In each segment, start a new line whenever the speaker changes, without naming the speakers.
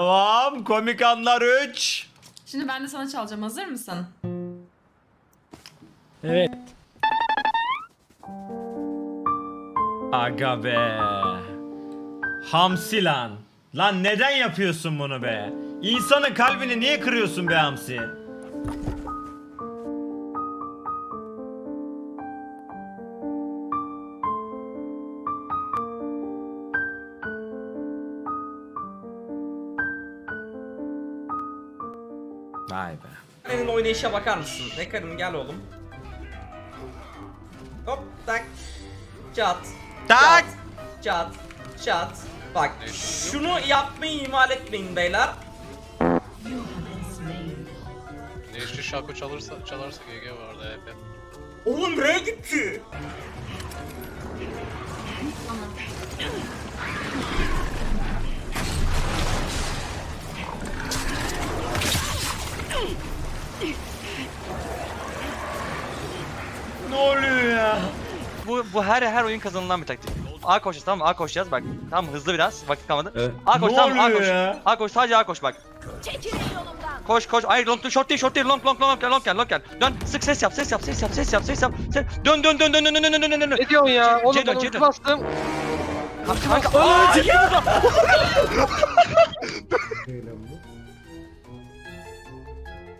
Tamam komik anlar 3.
Şimdi ben de sana çalacağım. Hazır mısın?
Evet.
Aga be. Hamsi lan. Lan neden yapıyorsun bunu be? İnsanın kalbini niye kırıyorsun be Hamsi?
Oynayışa bakar mısın? Bekarım gel oğlum. Hop tak. Çat.
Tak.
Çat. Çat. Bak şunu yapmayı ihmal etmeyin beyler.
Değişti şarkı çalırsa çalarsa GG vardı hep.
Oğlum nereye gitti?
Bu, her her oyun kazanılan bir taktik. A koşacağız tamam mı? A koşacağız bak. Tamam hızlı biraz vakit kalmadı. A koş
Ne
tamam A
oluyor
koş.
ya?
A koş sadece A koş bak. Koş koş. Hayır long short değil short değil long long long long gel long gel. Dön sık ses yap ses yap ses yap ses yap ses yap. Ses. Dön dön dön dön dön dön dön dön dön dön.
Ne diyorsun ya? Oğlum
Ceylan,
ben
Ceylan.
ulti bastım.
Kanka kanka. Aa,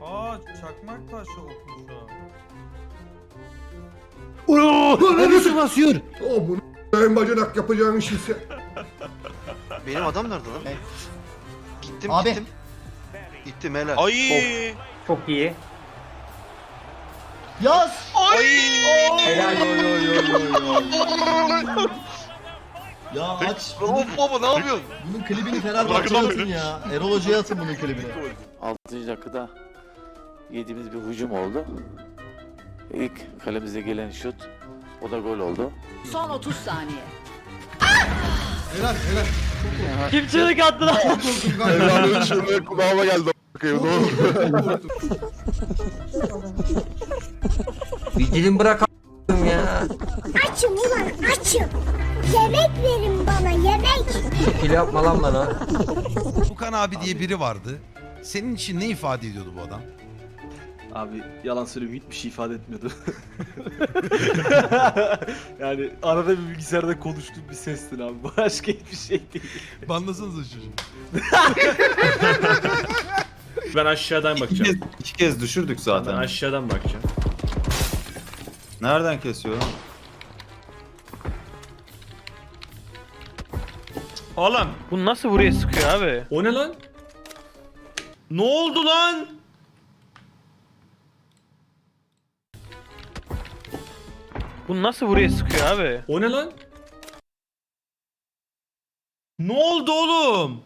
Aa çakmak taşı okumuş şu
Neresi basıyor?
O bunu en bacanak yapacağın iş ise.
Benim adam nerede lan? Gittim
Abi.
gittim. Gittim helal.
Ay.
Çok iyi.
Yaz.
Helal
Ya aç.
Of baba ne yapıyorsun?
Bunun klibini Fenerbahçe'ye atın ya. Erol Hoca'ya atın bunun klibini.
6. dakikada yediğimiz bir hücum oldu. İlk kalemize gelen şut o da gol oldu.
Son 30 saniye.
Helal helal.
Kim çığlık attı lan?
Korktum galiba.
kulağıma geldi.
Bir dilim bırak ya.
Açım ulan açım. Yemek verin bana yemek.
Şekil yapma lan bana.
Fukan abi diye biri vardı. Senin için ne ifade ediyordu bu adam?
Abi yalan söyleyeyim hiçbir şey ifade etmiyordu. yani arada bir bilgisayarda konuştuğum bir sestin abi. Başka hiçbir şey değil.
Banlasanıza çocuğu.
Ben aşağıdan bakacağım.
İki kez düşürdük
Ben
zaten.
aşağıdan bakacağım.
Nereden kesiyor lan?
Oğlum
Bu nasıl buraya sıkıyor abi?
o ne lan? Ne oldu lan?
Bu nasıl buraya sıkıyor abi?
O ne lan? Ne oldu oğlum?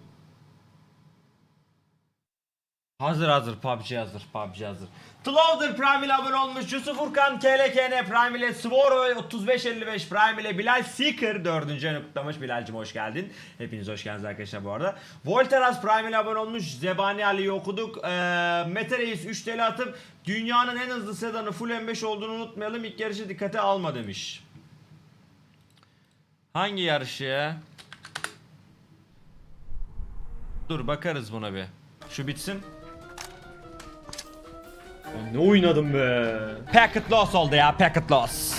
Hazır hazır PUBG hazır PUBG hazır. Tlowder Prime ile abone olmuş. Yusuf Urkan KLKN Prime ile Svoro 3555 Prime ile Bilal Seeker 4. ayını kutlamış. Bilal'cim hoş geldin. Hepiniz hoş geldiniz arkadaşlar bu arada. Volteras Prime ile abone olmuş. Zebani Ali'yi okuduk. Ee, Mete Reis 3 TL atıp dünyanın en hızlı sedanı Full M5 olduğunu unutmayalım. İlk yarışı dikkate alma demiş. Hangi yarışı ya? Dur bakarız buna bir. Şu bitsin. Ne oynadım be. Packet loss oldu ya packet loss.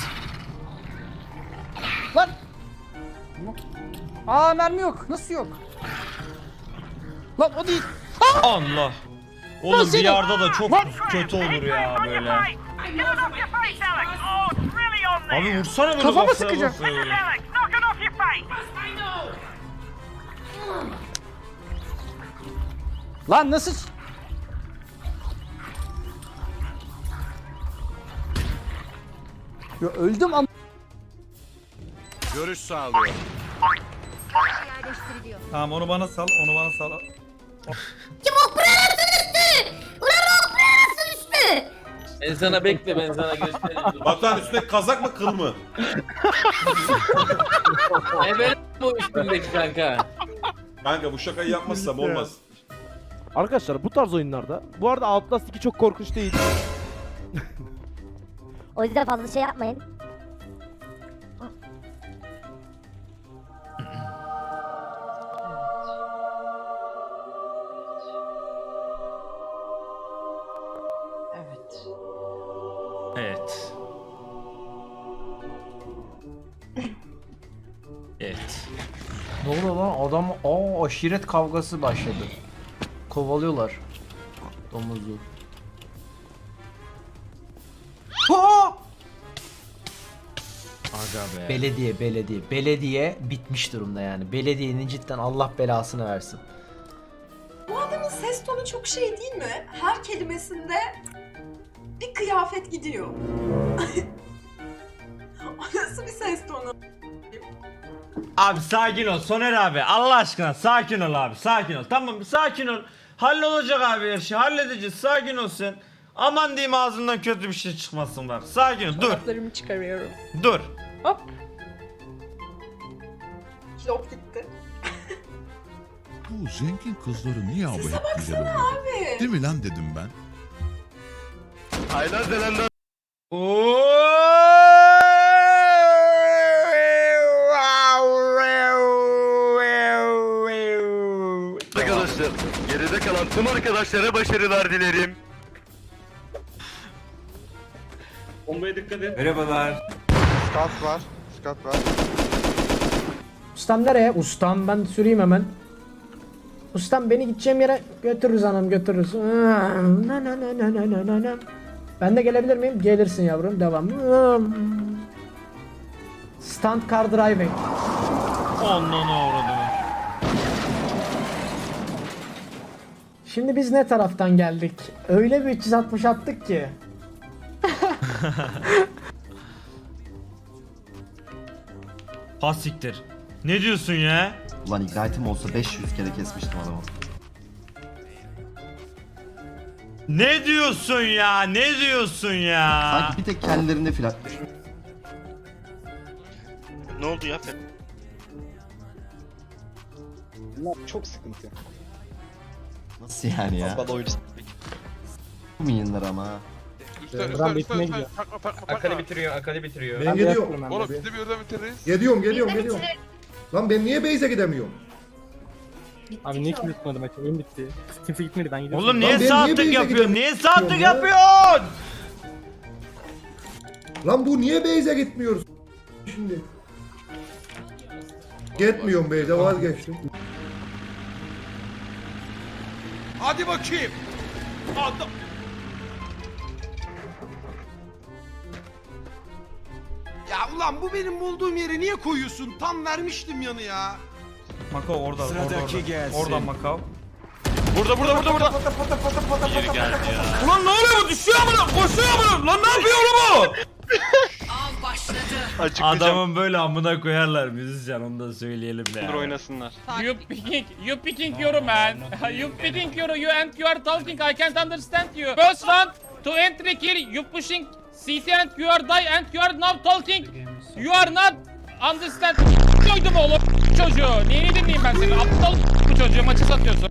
Aa mermi yok. Nasıl yok? Lan o değil.
Allah. Oğlum bilarda da çok kötü olur ya böyle. Abi vursana bunu
Kafama
kafaya
sıkacak. Lan nasıl? Ya öldüm am.
Görüş sağlıyor.
Tamam onu bana sal, onu bana sal.
Ben sana bekle ben sana göstereyim.
Batuhan üstüne kazak mı kıl mı?
evet bu üstündeki kanka.
Kanka bu şakayı yapmazsam olmaz.
Arkadaşlar bu tarz oyunlarda bu arada Outlast 2 çok korkunç değil.
O yüzden fazla şey yapmayın.
Evet. Evet. Evet.
Ne oluyor lan? Adam aa aşiret kavgası başladı. Kovalıyorlar. Domuzu.
Aga be.
Belediye belediye. Belediye bitmiş durumda yani. Belediyenin cidden Allah belasını versin.
Bu adamın ses tonu çok şey değil mi? Her kelimesinde bir kıyafet gidiyor. o nasıl bir ses tonu?
Abi sakin ol Soner abi Allah aşkına sakin ol abi sakin ol tamam sakin ol Hallolacak abi her şey halledeceğiz sakin ol sen Aman diyeyim ağzından kötü bir şey çıkmasın bak sakin ol dur
Kulaklarımı çıkarıyorum.
dur
Hop. Kilop gitti.
Bu zengin kızları niye abi
Sese
hep güzel oluyor?
Abi.
Değil mi lan dedim ben.
Arkadaşlar geride kalan tüm arkadaşlara başarılar dilerim.
Skat var. Skat var.
Ustam nereye? Ustam ben süreyim hemen. Ustam beni gideceğim yere götürürüz hanım götürürüz. Ben de gelebilir miyim? Gelirsin yavrum devam. Stunt car driving.
Ondan uğradım
Şimdi biz ne taraftan geldik? Öyle bir 360 attık ki.
Pasiktir Ne diyorsun ya
Ulan ignitim olsa 500 kere kesmiştim adamı.
Ne diyorsun ya ne diyorsun ya
bir tek kendilerinde filan.
Ne oldu ya?
Çok sıkıntı.
Nasıl yani ya? Minyonlar ama.
Buradan bitmeye gidiyor.
Akali bitiriyor, Akali bitiriyor.
Ben gidiyorum.
Oğlum biz de bir ödem bitiririz.
Geliyorum geliyorum geliyorum. Lan ben niye base'e gidemiyorum?
Abi niye kim tutmadı maçı? Oyun bitti. Kimse gitmedi ben gidiyorum.
Oğlum niye
niye
saatlik
base'e
yapıyorsun
gidemiyorum
niye saatlik
ya?
yapıyorsun
Lan bu niye base'e gitmiyoruz? Şimdi. Gitmiyorum base'e vazgeçtim.
Hadi bakayım. Adam. Ya ulan bu benim bulduğum yere niye koyuyorsun? Tam vermiştim yanı ya.
Makao orada orada orada
gelsin.
Oradan Makao
Burada burada burada burada.
Geri geldi ya.
Ulan ne oluyor bu düşüyor mu lan koşuyor mu lan ne yapıyor oğlum bu Adamın böyle amına koyarlar müzisyen onu da söyleyelim de.
oynasınlar.
You picking, you picking your man. You picking your, you and you are talking. I can't understand you. First one to entry kill. You pushing CT and you are die and you are now talking. You are not understand. Koydum oğlum çocuğu. Neyini dinleyeyim ben seni? Aptal bu çocuğu maçı satıyorsun.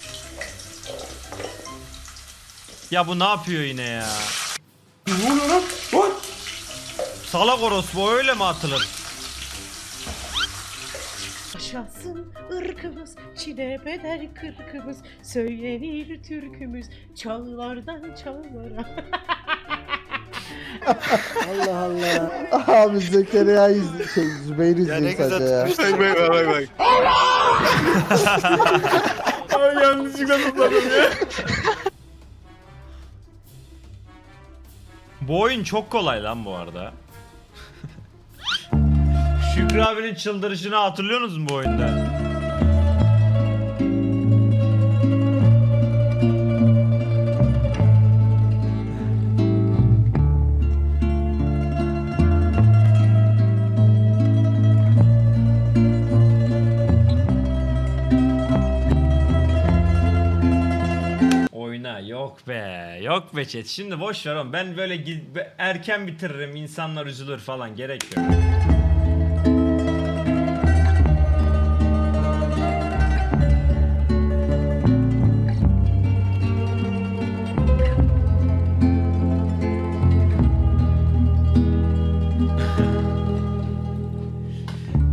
Ya bu ne yapıyor yine ya? Salak orospu öyle mi atılır?
Yaşasın ırkımız, çile bedel kırkımız, söylenir türkümüz, çağlardan çağlara.
Allah Allah. Abi Zekeriya izle, şey Zübeyir izliyor sadece ya.
Bak bak bak bak.
Ay yanlışlıkla tutmadım ya. bu oyun çok kolay lan bu arada. Şükrü abinin çıldırışını hatırlıyorsunuz mu bu oyunda? Yok be yok be chat. Şimdi boş ver oğlum. Ben böyle erken bitiririm insanlar üzülür falan. Gerek yok.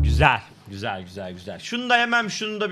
Güzel güzel güzel güzel. Şunu da hemen şunu da